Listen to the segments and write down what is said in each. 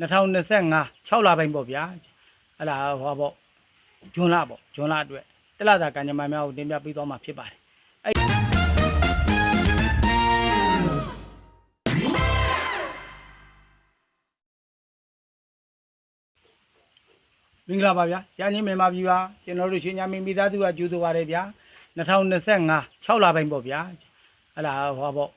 2025 6လပိုင်းပေါ့ဗျာအဲ့ဒါဟောပေါ့ဂျွန်လပေါ့ဂျွန်လအတွက်တလသာကံကြမ္မာများကိုတင်ပြပေးသွားမှာဖြစ်ပါတယ်မင်္ဂလာပါဗျာရန်ချင်းမြန်မာပြည်ပါကျွန်တော်တို့ရွှေညာမင်းမိသားစုကကြိုးဆိုပါတယ်ဗျာ2025 6လပိုင်းပေါ့ဗျာအဲ့ဒါဟောပေါ့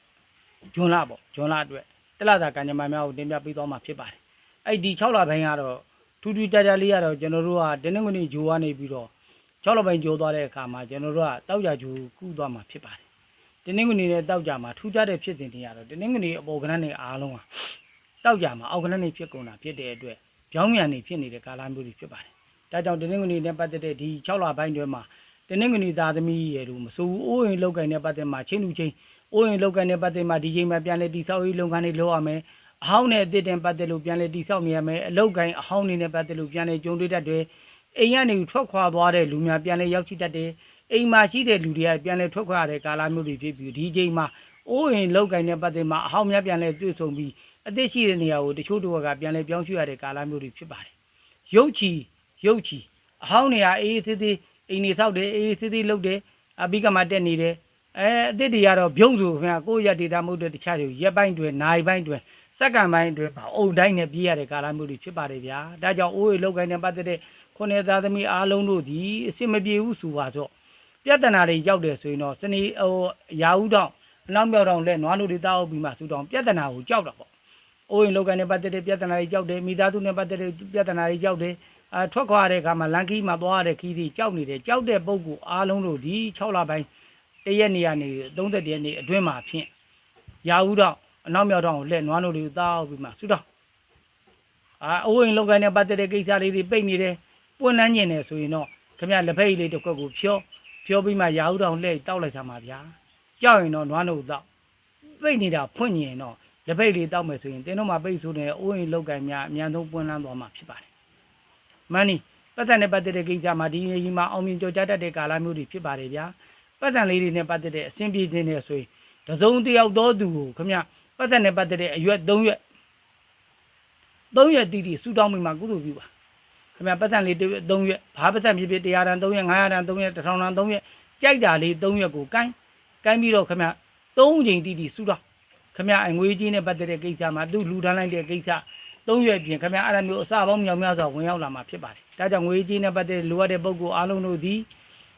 ဂျွန်လပေါ့ဂျွန်လအတွက်တလသာကံကြမ္မာများကိုတင်ပြပေးသွားမှာဖြစ်ပါတယ် အဲ့ဒီ6လပိုင်းကတော့ထူးထူးခြားခြားလေးကတော့ကျွန်တော်တို့ကတင်းနှငွေဂျိုကနေပြီးတော့6လပိုင်းဂျိုသွားတဲ့အခါမှာကျွန်တော်တို့ကတောက်ကြဂျိုကူးသွားမှာဖြစ်ပါတယ်တင်းနှငွေနဲ့တောက်ကြမှာထူးခြားတဲ့ဖြစ်စဉ်တွေကတော့တင်းနှငွေအပေါ်ကဏ္ဍနဲ့အားလုံးဟာတောက်ကြမှာအောက်ကဏ္ဍနဲ့ဖြစ်ကုန်တာဖြစ်တဲ့အတွက်ပြောင်းပြန်နေဖြစ်နေတဲ့ကာလမျိုးတွေဖြစ်ပါတယ်ဒါကြောင့်တင်းနှင်းငွေနဲ့ပတ်သက်တဲ့ဒီ6လပိုင်းတွဲမှာတင်းနှင်းငွေသားသမီးရဲ့လို့မဆိုဘူးအိုးရင်လောက်ကင်နဲ့ပတ်သက်မှာချင်းလူချင်းအိုးရင်လောက်ကင်နဲ့ပတ်သက်မှာဒီချိန်မှာပြန်လဲတိဆောက်ရေးလုပ်ငန်းတွေလုပ်ရမယ် အဟောင်းနဲ့အသစ်တင်ပတ်သက်လို့ပြန်လဲတိဆောက်နေရမယ်အလောက်ကင်အဟောင်းနေနဲ့ပတ်သက်လို့ပြန်လဲကြုံတွေ့တတ်တယ်အိမ်ကနေထွက်ခွာသွားတဲ့လူများပြန်လဲရောက်ရှိတတ်တယ်အိမ်မှာရှိတဲ့လူတွေကပြန်လဲထွက်ခွာတဲ့ကာလမျိုးတွေဖြစ်ပြီးဒီချိန်မှာအိုးရင်လောက်ကင်နဲ့ပတ်သက်မှာအဟောင်းများပြန်လဲတွေ့ဆုံပြီးအသစ်ရှိတဲ့နေရာကိုတချို့တို့ကပြန်လဲပြောင်းရွှေ့ရတဲ့ကာလမျိုးတွေဖြစ်ပါတယ်ရုပ်ချီရုပ်ချီအဟောင်းနေရအေးအေးသေးသေးအိမ်နေဆောက်တယ်အေးအေးသေးသေးလုပ်တယ်အဘိကမှတက်နေတယ်အဲအစ်စ်တွေကတော့ပြုံးဆိုခင်ဗျာကိုယ့်ရက်ဒေတာမဟုတ်တဲ့တခြားတွေရက်ပိုင်းတွေနိုင်ပိုင်းတွေ စက္ကန့်ပိုင်းတွေပါအုံတိုင်းနဲ့ပြေးရတဲ့ကာလမျိုးတွေဖြစ်ပါတယ်ဗျာဒါကြောင့်အိုးရေလောက်ကိုင်းနဲ့ပတ်သက်တဲ့ခုနှစ်သားသမီးအားလုံးတို့ဒီအစ်စ်မပြေဘူးဆိုပါတော့ပြဿနာတွေရောက်တယ်ဆိုရင်တော့စနေဟိုရာဦးတောင်အနောက်မြောက်တောင်လဲနွားနိုတွေတောက်ပြီးမှစူတောင်ပြဿနာကိုကြောက်တာပေါ့အိုးရင်လောက်ကိုင်းနဲ့ပတ်သက်တဲ့ပြဿနာတွေကြောက်တယ်မိသားစုနဲ့ပတ်သက်တဲ့ပြဿနာတွေကြောက်တယ်အထွက်ခွာတဲ့အခါမှာလန်ကီမှာသွားရတဲ့ခီးတွေကြောက်နေတယ်ကြောက်တဲ့ပုံကူအားလုံးတို့ဒီ6လပိုင်းတရက်နေရနေ30ရက်နေအတွင်းမှာဖြင့်ရာဦးတော့ အနောက်မြောက်တော့ကိုလက်နွားတို့တွေတောက်ပြီးမှဆူတော့အာအဝိုးရင်လောက်ကိုင်းနဲ့ပတ်သက်တဲ့ကိစ္စလေးတွေပိတ်နေတယ်ပွင့်လန်းကျင်တယ်ဆိုရင်တော့ခင်ဗျလက်ဖက်ရည်လေးတစ်ခွက်ကိုဖြောဖြောပြီးမှရာဦးတော့လှည့်တောက်လိုက်တာမှာဗျာကြောက်ရင်တော့နွားတို့တောက်ပိတ်နေတာဖွင့်ညင်တော့လက်ဖက်ရည်လေးတောက်မယ်ဆိုရင်တင်းတို့မှာပိတ်ဆိုနေအိုးရင်လောက်ကိုင်းများအများဆုံးပွင့်လန်းသွားမှာဖြစ်ပါတယ်မန်နီပတ်သက်နဲ့ပတ်သက်တဲ့ကိစ္စမှာဒီကြီးမှာအောင်မြင်ကြော်ကြတတ်တဲ့ကာလမျိုးတွေဖြစ်ပါတယ်ဗျာပတ်သက်လေးတွေနဲ့ပတ်သက်တဲ့အဆင်ပြေခြင်းနဲ့ဆိုရင်တစုံတစ်ယောက်သောသူကိုခမ ပတ်သက်နဲ့ပတ်သက်တဲ့အရွက်၃ရွက်၃ရွက်တီးတီးဆူတောင်းမိမှာကုသိုလ်ပြုပါခမပတ်သက်လေးတစ်ရွက်၃ရွက်ဘာပတ်သက်ဖြစ်ဖြစ်100တန်3ရွက်900တန်3ရွက်1000တန်3ရွက်ကြိုက်တာလေး၃ရွက်ကိုကိုင်းကိုင်းပြီးတော့ခမ၃ချိန်တီးတီးဆူတောင်းခမအငွေကြီးနဲ့ပတ်သက်တဲ့ကိစ္စမှာသူ့လူတန်းလိုက်တဲ့ကိစ္စသုံးရွက်ပြင်ခင်ဗျာအဲ့ဒါမျိုးအစပေါင်းမြောင်များစွာဝင်ရောက်လာမှာဖြစ်ပါတယ်။ဒါကြောင့်ငွေကြေးနဲ့ပတ်သက်လိုအပ်တဲ့ပုဂ္ဂိုလ်အားလုံးတို့သည်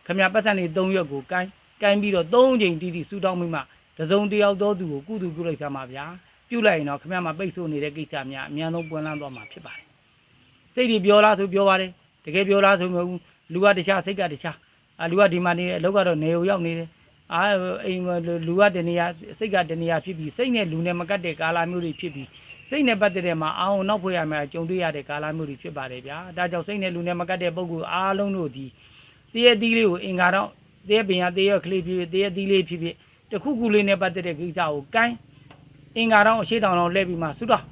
ခင်ဗျာပတ်သက်နေသုံးရွက်ကိုကိုင်းကိုင်းပြီးတော့သုံးချိန်တီးတီးဆူတောင်းမိမှ တစုံတစ်ယောက်သောသူကိုကုသပြုလိုက်သမှာဗျာ။ပြုလိုက်ရင်တော့ခင်ဗျာမှာပိတ်ဆို့နေတဲ့ကိစ္စများအများဆုံးပွင့်လန်းသွားမှာဖြစ်ပါတယ်။စိတ်တွေပြောလားဆိုပြောပါတယ်။တကယ်ပြောလားဆိုမဟုတ်ဘူးလူကတခြားစိတ်ကတခြားအာလူကဒီမှာနေတယ်အလုပ်ကတော့နေကိုရောက်နေတယ်။အာအိမ်လူကတနေရာစိတ်ကတနေရာဖြစ်ပြီးစိတ်နဲ့လူနဲ့မကတ်တဲ့ကာလမျိုးတွေဖြစ်ပြီးစိတ်နဲ့ပတ်သက်တဲ့မှာအာအောင်နောက်ဖွေရမယ်ကြုံတွေ့ရတဲ့ကာလမျိုးတွေဖြစ်ပါတယ်ဗျာဒါကြောင့်စိတ်နဲ့လူနဲ့မကတ်တဲ့ပုံကူအားလုံးတို့ဒီတည့်ရသီးလေးကိုအင်္ဂါတော့တည့်ရပင်ရတည့်ရကလေးဖြစ်ဖြစ်တည့်ရသီးလေးဖြစ်ဖြစ် တခုခုလေးနဲ့ပတ်သက်တဲ့ကိစ္စကိုကိုင်းအင်္ဂါတော့အရှိတောင်တော့လဲပြီးမှသုတော့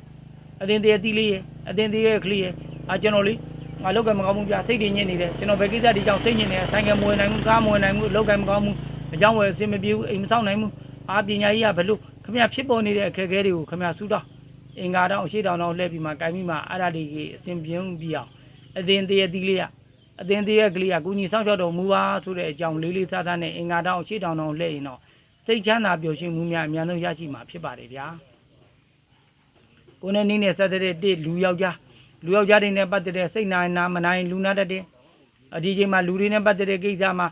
အတင်းတည့်ရသီးလေးရအတင်းတည့်ရကလေးရအာကျွန်တော်လေးငါလောက်ကမကောင်းဘူးဗျာစိတ်တွေညစ်နေတယ်ကျွန်တော်ဘယ်ကိစ္စဒီကြောင့်စိတ်ညစ်နေဆိုင်ကမဝင်နိုင်ဘူးကားမဝင်နိုင်ဘူးလောက်ကမကောင်းဘူးအကြောင်းဝယ်အဆင်မပြေဘူးအိမ်မဆောက်နိုင်ဘူးအာပညာကြီးကဘယ်လို့ခမရဖြစ်ပေါ်နေတဲ့အခက်အခဲတွေကိုခမရသုတော့အင်္ဂါတောင်အရှိတောင်တော့လှည့်ပြီးမှကင်ပြီးမှအဲ့ဒါလေးကြီးအစဉ်ပြင်းပြီးအောင်အသင်တရသီးလေးကအသင်တရကလေးကကုညီဆောင်ချောက်တော်မူပါဆိုတဲ့အကြောင်းလေးလေးစားစားနဲ့အင်္ဂါတောင်အရှိတောင်တော့လှည့်ရင်တော့ စိတ်ချမ်းသာပျော်ရွှင်မှုများအများဆုံးရရှိမှာဖြစ်ပါတယ်ဗျာကိုယ်နဲ့နင်းနဲ့ဆက်တဲ့တစ်လူယောက်ျားလူယောက်ျားတွေနဲ့ပတ်သက်တဲ့စိတ်နာနာမနိုင်လူနာတတ်တဲ့အဒီချိန်မှာလူတွေနဲ့ပတ်သက်တဲ့ကိစ္စမှာ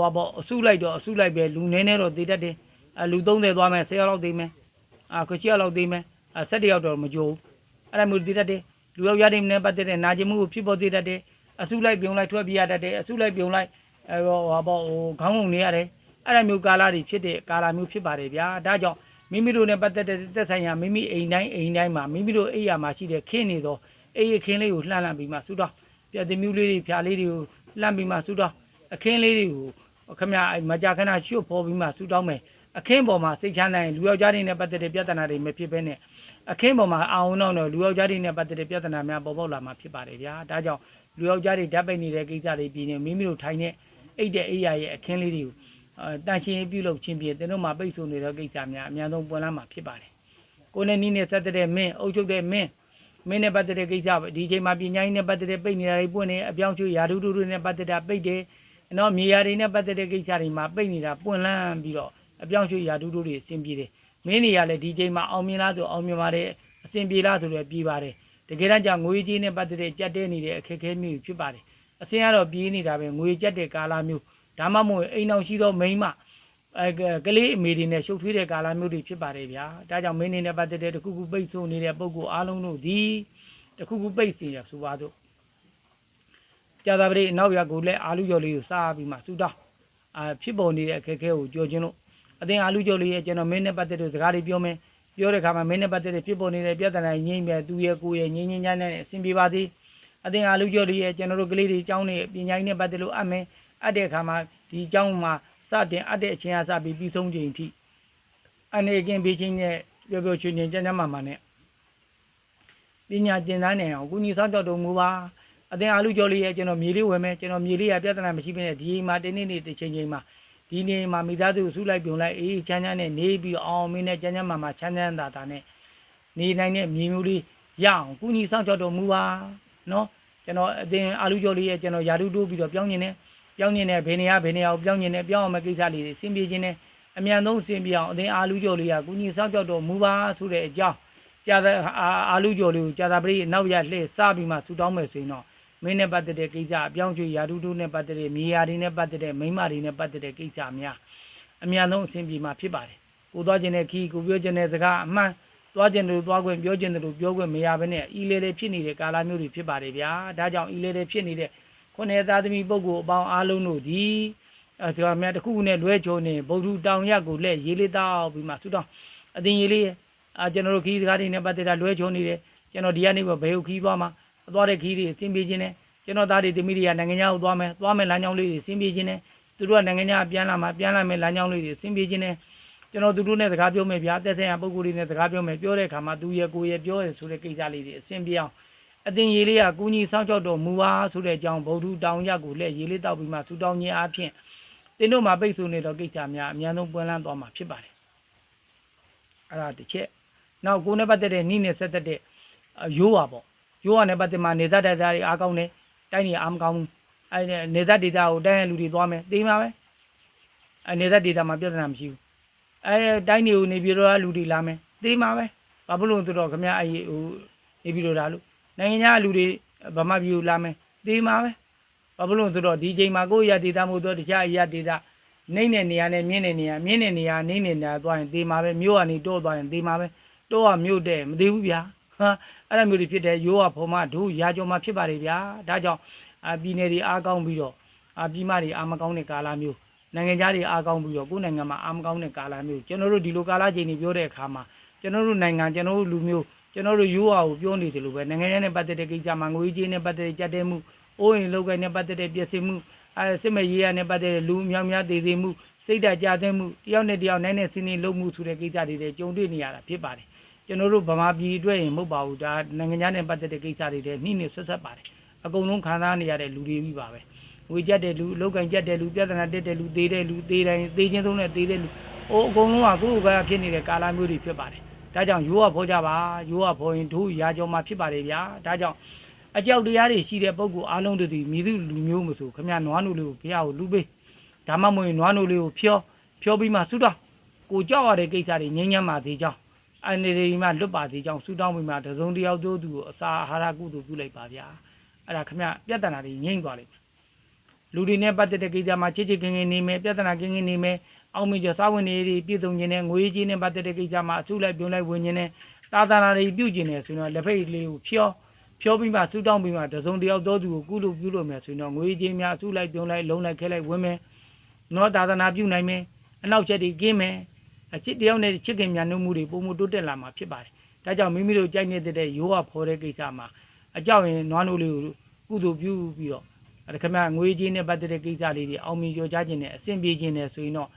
ဟောပေါ့အစုလိုက်တော့အစုလိုက်ပဲလူနည်းနည်းတော့တည်တတ်တယ်အလူ30သွားမယ်10ယောက်လောက်သိမယ်အာခချီယောက်လောက်သိမယ်အဲဆက်တယောက်တော့မကြိုးအဲ့ဒါမျိုးတည်တတ်တယ်လူယောက်ျားတွေနဲ့ပတ်သက်တဲ့နာကျင်မှုကိုဖြစ်ပေါ်တည်တတ်တယ်အစုလိုက်ပြုံလိုက်ထွက်ပြေးရတတ်တယ်အစုလိုက်ပြုံလိုက်အဲဟောပေါ့ဟိုခေါင်းငုံနေရတယ် အဲ့ဒါမျိုးကာလတွေဖြစ်တဲ့ကာလမျိုးဖြစ်ပါတယ်ဗျာဒါကြောင့်မိမိတို့နဲ့ပတ်သက်တဲ့သက်ဆိုင်ရာမိမိအိမ်တိုင်းအိမ်တိုင်းမှာမိမိတို့အိမ်ယာမှာရှိတဲ့ခင်းနေသောအိမ်ရခင်းလေးကိုလှမ်းလှမ်းပြီးမှသုတော့ပြတဲ့မျိုးလေးတွေဖြာလေးတွေကိုလှမ်းပြီးမှသုတော့အခင်းလေးတွေကိုခမအဲ့မကြာခဏရွှတ်ဖော်ပြီးမှသုတောင်းမယ်အခင်းပေါ်မှာစိတ်ချမ်းနိုင်လူယောက်ျားတွေနဲ့ပတ်သက်တဲ့ပြဿနာတွေမဖြစ်ဘဲနဲ့အခင်းပေါ်မှာအာအောင်တော့လူယောက်ျားတွေနဲ့ပတ်သက်တဲ့ပြဿနာများပေါ်ပေါက်လာမှာဖြစ်ပါတယ်ဗျာဒါကြောင့်လူယောက်ျားတွေဓာတ်ပိတ်နေတဲ့ကိစ္စတွေပြီးနေမိမိတို့ထိုင်တဲ့အိတ်တဲ့အိယာရဲ့အခင်းလေးတွေကိုအဲ တန်ရှင်းပြုလုပ်ခြင်းဖြင့်တင်းတို့မှာပိတ်ဆို့နေတဲ့ကိစ္စများအများဆုံးပွင့်လာမှာဖြစ်ပါတယ်ကိုယ်နဲ့နီးနဲ့ဆက်တဲ့မင်းအုပ်ချုပ်တဲ့မင်းမင်းနဲ့ပတ်သက်တဲ့ကိစ္စပဲဒီချိန်မှာပညာရေးနဲ့ပတ်သက်တဲ့ပိတ်နေတာတွေပွင့်နေအပြောင်းရွှေ့ယာဒုဒုတွေနဲ့ပတ်သက်တာပိတ်တယ်နော်မြေယာတွေနဲ့ပတ်သက်တဲ့ကိစ္စတွေမှာပိတ်နေတာပွင့်လန်းပြီးတော့အပြောင်းရွှေ့ယာဒုဒုတွေအဆင်ပြေတယ်မင်းနေရလဲဒီချိန်မှာအောင်မြင်လားဆိုအောင်မြင်ပါတယ်အဆင်ပြေလားဆိုလည်းပြေးပါတယ်တကယ်တမ်းကျငွေကြီးနဲ့ပတ်သက်တဲ့ကြက်တဲနေတဲ့အခက်အခဲမျိုးဖြစ်ပါတယ်အစင်းကတော့ပြေးနေတာပဲငွေကြက်တဲ့ကာလမျိုး ဒါမှမဟုတ်အိမ်အောင်ရှိသောမိန်းမအဲကလေးအမေတွေနဲ့ရှုပ်ထွေးတဲ့ကာလမျိုးတွေဖြစ်ပါတယ်ဗျာဒါကြောင့်မင်းနေနဲ့ပတ်သက်တဲ့တခုခုပိတ်ဆို့နေတဲ့ပုံကိုအားလုံးတို့ဒီတခုခုပိတ်စီရဆိုပါတော့ကြာသာပတိအနောက်ရွာကိုလည်းအာလူကျော်လေးကိုစားပြီးမှစူတောင်းအာဖြစ်ပေါ်နေတဲ့အခက်အခဲကိုကြော်ခြင်းလို့အသင်အာလူကျော်လေးရဲ့ကျွန်တော်မင်းနဲ့ပတ်သက်တဲ့စကားတွေပြောမယ်ပြောတဲ့အခါမှာမင်းနဲ့ပတ်သက်တဲ့ဖြစ်ပေါ်နေတဲ့ပြဿနာငြိမ့်မြသူရဲ့ကိုယ်ရဲ့ငြိမ့်ငြိမ့်ညမ်းညမ်းနဲ့အဆင်ပြေပါသည်အသင်အာလူကျော်လေးရဲ့ကျွန်တော်တို့ကလေးတွေအကြောင်းနဲ့ပညာရေးနဲ့ပတ်သက်လို့အပ်မယ် အပ်တဲ့အခါမှာဒီအကြောင်းမှာစတင်အပ်တဲ့အချိန်အစပြီးပြီးဆုံးချိန်အထိအနေကင်းပြီးချင်းနဲ့ပျော်ပျော်ရွှင်ရွှင်ကြမ်းကြမ်းမာမာနဲ့ပညာကျင့်သားနေအောင်ကုညီဆောင်ကြောက်တော်မူပါအသင်အားလူကျော်လေးရဲ့ကျွန်တော်မြေလေးဝယ်မယ်ကျွန်တော်မြေလေးရပြဿနာမရှိဘဲနဲ့ဒီအိမ်မှာတင်းနေနေတစ်ချိန်ချိန်မှာဒီနေအိမ်မှာမိသားစုစုလိုက်ပြုံလိုက်အေးချမ်းချမ်းနဲ့နေပြီးအောင်မင်းနဲ့ကြမ်းကြမ်းမာမာချမ်းချမ်းသာသာနဲ့နေနိုင်တဲ့မြေမျိုးလေးရအောင်ကုညီဆောင်ကြောက်တော်မူပါနော်ကျွန်တော်အသင်အားလူကျော်လေးရဲ့ကျွန်တော်ယာတုတိုးပြီးတော့ပြောင်းနေတယ် ပြောင်းညင်တဲ့ဘယ်နေရာဘယ်နေရာကိုပြောင်းညင်တဲ့ပြောင်းအောင်မကိစ္စလေးတွေစင်ပြေခြင်းနဲ့အမြန်ဆုံးစင်ပြေအောင်အသင်အာလူကျော်လေးကကုညီစောင့်ကြောက်တော်မူပါဆိုတဲ့အကြောင်းကြာတဲ့အာအာလူကျော်လေးကိုကြာတာပရိနောက်ရလှည့်စပြီးမှဆူတောင်းမယ်ဆိုရင်တော့မင်းနဲ့ပတ်သက်တဲ့ကိစ္စအပြောင်းရွှေ့ယာတုတုနဲ့ပတ်သက်တဲ့မြေယာတွေနဲ့ပတ်သက်တဲ့မိန်းမတွေနဲ့ပတ်သက်တဲ့ကိစ္စများအမြန်ဆုံးအဆင်ပြေမှာဖြစ်ပါတယ်ကိုသွားခြင်းတဲ့ခီးကိုပြောခြင်းတဲ့စကားအမှန်သွားခြင်းတို့သွားခွင့်ပြောခြင်းတို့ပြောခွင့်မရဘဲနဲ့ဤလေလေဖြစ်နေတဲ့ကာလမျိုးတွေဖြစ်ပါတယ်ဗျာဒါကြောင့်ဤလေလေဖြစ်နေတဲ့ ခုနှစ်သားသမီးပုဂ္ဂိုလ်အပေါင်းအားလုံးတို့ဒီအဲဆိုတော့မြတ်တစ်ခုခုနဲ့လွဲချုံနေဗုဒ္ဓတောင်ရက်ကိုလက်ရေးလေးတောက်ပြီးမှဆူတောင်းအတင်ရေးလေးအာကျွန်တော်တို့ခီးစကားတွေနဲ့ပတ်သက်တာလွဲချုံနေတယ်ကျွန်တော်ဒီကနေဘယ်ကိုခီးသွားမှာသွားတဲ့ခီးတွေအဆင်ပြေခြင်းနဲ့ကျွန်တော်သားတွေသမီးတွေကနိုင်ငံခြားကိုသွားမယ်သွားမယ်လမ်းကြောင်းလေးတွေအဆင်ပြေခြင်းနဲ့သူတို့ကနိုင်ငံခြားပြန်လာမှာပြန်လာမယ်လမ်းကြောင်းလေးတွေအဆင်ပြေခြင်းနဲ့ကျွန်တော်သူတို့နဲ့စကားပြောမယ်ဗျာတက်ဆိုင်ရာပုံကိုယ်တွေနဲ့စကားပြောမယ်ပြောတဲ့အခါမှာသူရဲ့ကိုယ်ရဲ့ပြောရဆိုတဲ့ကိစ္စလေးတွေအဆင်ပြေအောင် အတင်ရေလေးကကုညီဆောင်ကြောက်တော်မူပါဆိုတဲ့အကြောင်းဗုဒ္ဓတောင်ရက်ကိုလက်ရေလေးတောက်ပြီးမှထူတောင်းခြင်းအဖြစ်တင်းတို့မှာပိတ်ဆို့နေတော့ကိစ္စများအများဆုံးပွင့်လန်းသွားမှာဖြစ်ပါတယ်အဲ့ဒါတစ်ချက်နောက်ကိုယ်နဲ့ပတ်သက်တဲ့နိနဲ့ဆက်သက်တဲ့ရိုးပါပေါ့ရိုးရနဲ့ပတ်သက်မှနေသက်တဲ့သားတွေအားကောင်းတယ်တိုင်းနေအားမကောင်းဘူးအဲ့ဒီနေသက်ဒေတာကိုတိုင်းရလူတွေသွားမယ်သိမှာပဲအဲ့နေသက်ဒေတာမှာပြဿနာမရှိဘူးအဲတိုင်းနေကိုနေပြည်တော်ကလူတွေလာမယ်သိမှာပဲဘာဖြစ်လို့လဲဆိုတော့ခမအဲ့ဟိုနေပြည်တော်လာလို့ နိုင်ငံခြားလူတွေဗမာပြည်ကိုလာမယ်တေးမှာပဲဘာဖြစ်လို့လဲဆိုတော့ဒီချိန်မှာကိုယ့်ရဒေတာမို့တော့တခြားအရာဒေတာနှိမ့်တဲ့နေရာနဲ့မြင့်တဲ့နေရာမြင့်တဲ့နေရာနှိမ့်တဲ့နေရာသွားရင်တေးမှာပဲမြို့ကနေတိုးသွားရင်တေးမှာပဲတိုးကမြို့တဲ့မသေးဘူးဗျာဟာအဲ့လိုမျိုးတွေဖြစ်တယ်ရိုးကဖော်မတို့ရာကြော်မှာဖြစ်ပါတယ်ဗျာဒါကြောင့်အပြည်နယ်တွေအားကောင်းပြီးတော့အပြည်မတွေအားမကောင်းတဲ့ကာလမျိုးနိုင်ငံခြားတွေအားကောင်းပြီးတော့ကိုယ်နိုင်ငံမှာအားမကောင်းတဲ့ကာလမျိုးကျွန်တော်တို့ဒီလိုကာလချိန်တွေပြောတဲ့အခါမှာကျွန်တော်တို့နိုင်ငံကျွန်တော်တို့လူမျိုး ကျွန်တော်တို့ရိုးအားကိုပြောနေတယ်လို့ပဲနိုင်ငံရေးနဲ့ပတ်သက်တဲ့ကိစ္စမှာငွေကြေးနဲ့ပတ်သက်တဲ့ကြက်တဲမှုအိုးအိမ်လောက်ကနဲ့ပတ်သက်တဲ့ပြည်စင်မှုအဲစစ်မဲ့ရေးရနဲ့ပတ်သက်တဲ့လူအများများသေးသေးမှုစိတ်ဓာတ်ကြသင်းမှုတယောက်နဲ့တယောက်နိုင်နဲ့စင်းနေလုံးမှုဆိုတဲ့ကိစ္စတွေတွေကြုံတွေ့နေရတာဖြစ်ပါတယ်ကျွန်တော်တို့ဗမာပြည်အတွက်ရင်မဟုတ်ပါဘူးဒါနိုင်ငံခြားနဲ့ပတ်သက်တဲ့ကိစ္စတွေတွေနှိမ့်နေဆက်ဆက်ပါတယ်အကုန်လုံးခံစားနေရတဲ့လူတွေကြီးပါပဲငွေကြက်တဲ့လူလောက်ကင်ကြက်တဲ့လူပြဿနာတက်တဲ့လူသေးတဲ့လူသေးတိုင်းသေးချင်းသုံးတဲ့သေးတဲ့လူဟိုအကုန်လုံးကကိုယ့်ကိုယ်ကဖြစ်နေတဲ့ကာလမျိုးတွေဖြစ်ပါတယ် ဒါကြောင့်ရိုးရဖောကြပါရိုးရဖောရင်တို့ရာကြောမှာဖြစ်ပါတယ်ဗျာဒါကြောင့်အကြောက်တရားတွေရှိတဲ့ပုံကူအားလုံးတို့ဒီမိသူလူမျိုးမဆိုခမရနွားနုလေးကိုဘုရားကိုလူပေးဒါမှမဟုတ်ရင်နွားနုလေးကိုဖြောဖြောပြီးမှဆုတောင်းကိုကြောက်ရတဲ့ကိစ္စတွေငြိမ်းချမ်းပါသေးကြောင်းအနေဒီမှာလွတ်ပါသေးကြောင်းဆုတောင်းပြီးမှတစုံတစ်ယောက်တို့သူကိုအစာအာဟာရကုသိုလ်ပြုလိုက်ပါဗျာအဲ့ဒါခမရပြဿနာတွေငြိမ့်သွားလိမ့်မယ်လူတွေနဲ့ပတ်သက်တဲ့ကိစ္စမှာချစ်ချစ်ခင်ခင်နေမယ်ပြဿနာကင်းကင်းနေမယ် အောင်မြင်ကျော်စားဝင်တွေပြည့်စုံခြင်းနဲ့ငွေကြီးနဲ့ပတ်သက်တဲ့ကိစ္စမှာအစုလိုက်ပြုံးလိုက်ဝင်ခြင်းနဲ့တာသနာတွေပြုကျင်နေဆိုတော့လက်ဖိတ်လေးကိုဖြောဖြောပြီးမှစူတောင်းပြီးမှတစုံတယောက်သောသူကိုကုလို့ပြုလို့မယ်ဆိုတော့ငွေကြီးများအစုလိုက်ပြုံးလိုက်လုံးလိုက်ခဲလိုက်ဝင်မယ်နော်တာသနာပြုနိုင်မယ်အနောက်ချက်တွေကင်းမယ်အချစ်တယောက်နဲ့ချစ်ခင်မြန်နှုတ်မှုတွေပုံမှုတိုးတက်လာမှာဖြစ်ပါတယ်ဒါကြောင့်မိမိတို့ကြိုက်နေတဲ့ရိုးဝဖော်တဲ့ကိစ္စမှာအကြောင်းရင်နွားနိုးလေးကိုကုသိုလ်ပြုပြီးတော့အဲခမငွေကြီးနဲ့ပတ်သက်တဲ့ကိစ္စလေးတွေအောင်မြင်ကြော်ကြားခြင်းနဲ့အဆင်ပြေခြင်းနဲ့ဆိုရင်တော့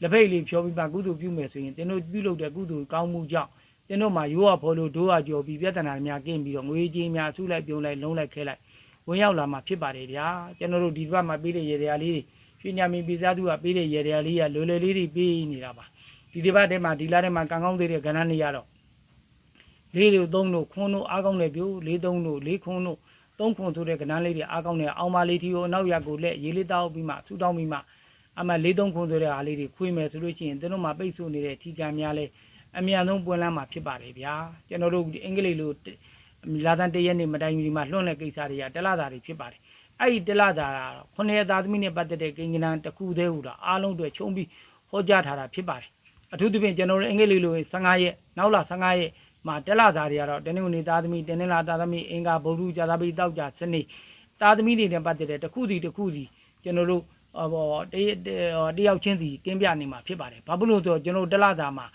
လက်ဖိတ်လေးဖြောပြီးမှကုသိုလ်ပြုမယ်ဆိုရင်တင်းတို့ပြုလုပ်တဲ့ကုသိုလ်ကောင်းမှုကြောင့်တင်းတို့မှာရိုးရဖော်လို့ဒိုးရကြော်ပြီးပြဿနာများကင်းပြီးတော့ငွေကြေးများအစုလိုက်ပြုံးလိုက်လုံးလိုက်ခဲလိုက်ဝင်ရောက်လာမှာဖြစ်ပါတယ်ဗျာကျွန်တော်တို့ဒီဘက်မှာပေးတဲ့ရေတရားလေးတွေရွှေညာမီပိစားသူကပေးတဲ့ရေတရားလေးကလွယ်လွယ်လေးတွေပေးနေတာပါဒီဒီဘက်ထဲမှာဒီလားထဲမှာကံကောင်းသေးတဲ့ကဏ္ဍနေရတော့လေးတို့သုံးတို့ခွန်းတို့အားကောင်းတဲ့ပြိုလေးသုံးတို့လေးခွန်းတို့သုံးခွန်းဆိုတဲ့ကဏ္ဍလေးတွေအားကောင်းတဲ့အောင်ပါလေးထီကိုအနောက်ရက်ကိုလက်ရေးလေးတောက်ပြီးမှဆူတောင်းပြီးမှ အမှလေးသုံးခွန်းဆိုတဲ့အားလေးတွေခွေးမယ်ဆိုလို့ရှိရင်တို့မှာပိတ်ဆို့နေတဲ့ထီကံများလဲအမြန်ဆုံးပွင့်လန်းမှာဖြစ်ပါတယ်ဗျာကျွန်တော်တို့အင်္ဂလိပ်လိုလာသန်တရက်နေမတိုင်မီမှာလွှင့်တဲ့ကိစ္စတွေကတလတာတွေဖြစ်ပါတယ်အဲ့ဒီတလတာခုနှစ်သားသမီးနဲ့ပတ်သက်တဲ့ကိန်းဂဏန်းတစ်ခုသေးဟူတာအားလုံးတွေခြုံပြီးဟောကြားထားတာဖြစ်ပါတယ်အထူးသဖြင့်ကျွန်တော်တို့အင်္ဂလိပ်လို15ရက်နောက်လာ15ရက်မှာတက်လာသားတွေကတော့တင်းနေဝင်သားသမီးတင်းနေလာသားသမီးအင်္ဂါဗုဒ္ဓကြာသပတေးတောက်ကြစနေသားသမီးတွေနဲ့ပတ်သက်တဲ့တစ်ခုစီတစ်ခုစီကျွန်တော်တို့ ဟောတရတယောက်ချင်းစီကင်းပြနေမှာဖြစ်ပါတယ်ဘာဖြစ်လို့ဆိုတော့ကျွန်တော်တို့တက်လာသားမှာ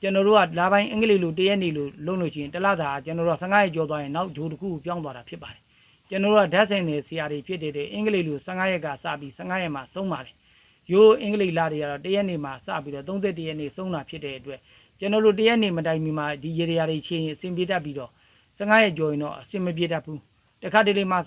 ကျွန်တော်တို့ကလာပိုင်းအင်္ဂလိပ်လိုတရက်နေလို့လုံးလို့ရှိရင်တက်လာသားကကျွန်တော်တို့15ရက်ကျော်သွားရင်နောက်ဂျိုးတစ်ခုကိုပြောင်းသွားတာဖြစ်ပါတယ်ကျွန်တော်တို့ကဓာတ်ဆိုင်တွေဆရာတွေဖြစ်တဲ့အင်္ဂလိပ်လို15ရက်ကစပြီး15ရက်မှာဆုံးပါတယ်ရိုးအင်္ဂလိပ်လာတွေကတော့တရက်နေမှာစပြီးတော့31ရက်နေဆုံးတာဖြစ်တဲ့အတွက်ကျွန်တော်တို့တရက်နေမတိုင်မီမှာဒီရေရာတွေချင်းအဆင်ပြေတတ်ပြီးတော့15ရက်ကျော်ရင်တော့အဆင်မပြေတတ်ဘူးတခါတလေမှာ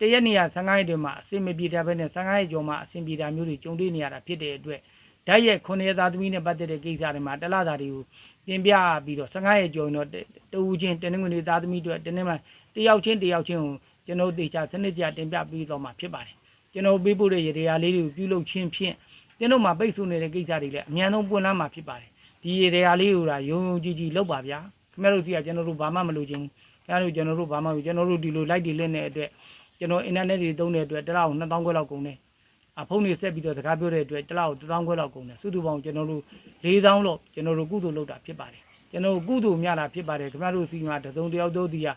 တရက်နေရ15ရက်တွေမှာအဆင်မပြေတတ်ဘဲနဲ့15ရက်ကျော်မှာအဆင်ပြေတာမျိုးတွေကြုံတွေ့နေရတာဖြစ်တဲ့အတွက်ဓာတ်ရက်9ရက်သားသမီးနဲ့ပတ်သက်တဲ့ကိစ္စတွေမှာတလသားတွေကိုတင်ပြပြီးတော့15ရက်ကျော်ရင်တော့တူချင်းတနင်္ဂနွေသားသမီးတွေတနင်္လာတယောက်ချင်းတယောက်ချင်းကိုကျွန်တော်တေချာစနစ်ကြတင်ပြပြီးတော့မှာဖြစ်ပါတယ်ကျွန်တော်ပေးပို့တဲ့ရေရာလေးတွေကိုပြုလုပ်ခြင်းဖြင့်တင်းတို့မှာပိတ်ဆို့နေတဲ့ကိစ္စတွေလည်းအများဆုံးပွင့်လန်းမှာဖြစ်ပါတယ်ဒီရေတရားလေးကိုဒါယုံယုံကြည်ကြည်လုပ်ပါဗျာခင်ဗျားတို့စီကကျွန်တော်တို့ဘာမှမလုပ်ချင်ဘူးခင်ဗျားတို့ကျွန်တော်တို့ဘာမှမလုပ်ကျွန်တော်တို့ဒီလို light တွေလင်းတဲ့အတွက် ကျွန်တော်အင်တာနက်တွေသုံးတဲ့အတွက်တစ်လောက်2000ခွဲလောက်ကုန်တယ်အဖုန်းတွေဆက်ပြီးတော့စကားပြောတဲ့အတွက်တစ်လောက်1000ခွဲလောက်ကုန်တယ်စုစုပေါင်းကျွန်တော်တို့4000လောက်ကျွန်တော်တို့ကုသိုလ်လုပ်တာဖြစ်ပါတယ်ကျွန်တော်တို့ကုသိုလ်များတာဖြစ်ပါတယ်ခင်ဗျားတို့စီမှာတစ်စုံတစ်ယောက်တို့ဒီက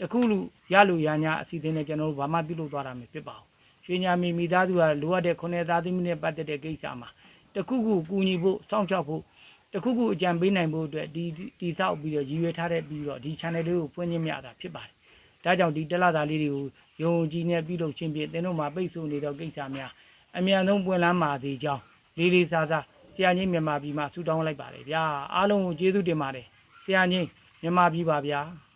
တခုလူရလူရညာအစီအစဉ်နဲ့ကျွန်တော်တို့ဘာမှပြုလုပ်သွားတာမဖြစ်ပါဘူးရွှေညာမီမိသားစုကလိုအပ်တဲ့ခုနှစ်သားသမီးနဲ့ပတ်သက်တဲ့ကိစ္စမှာတခုခုကူညီဖို့စောင့်ရှောက်ဖို့တခုခုအကြံပေးနိုင်ဖို့အတွက်ဒီဒီဆောက်ပြီးတော့ရည်ရွယ်ထားတဲ့ပြီးတော့ဒီ channel လေးကိုဖွင့်ခြင်းမြတာဖြစ်ပါတယ်။ဒါကြောင့်ဒီတလသားလေးတွေကို ယုံကြည်နေပြုလုပ်ခြင်းဖြင့်သင်တို့မှာပိတ်ဆို့နေသောကိစ္စများအမြန်ဆုံးပွင့်လန်းပါစေကြောင်းလေးလေးစားစားဆရာကြီးမြန်မာပြည်မှာဆုတောင်းလိုက်ပါတယ်ဗျာအားလုံးကိုကျေးဇူးတင်ပါတယ်ဆရာကြီးမြန်မာပြည်ပါဗျာ။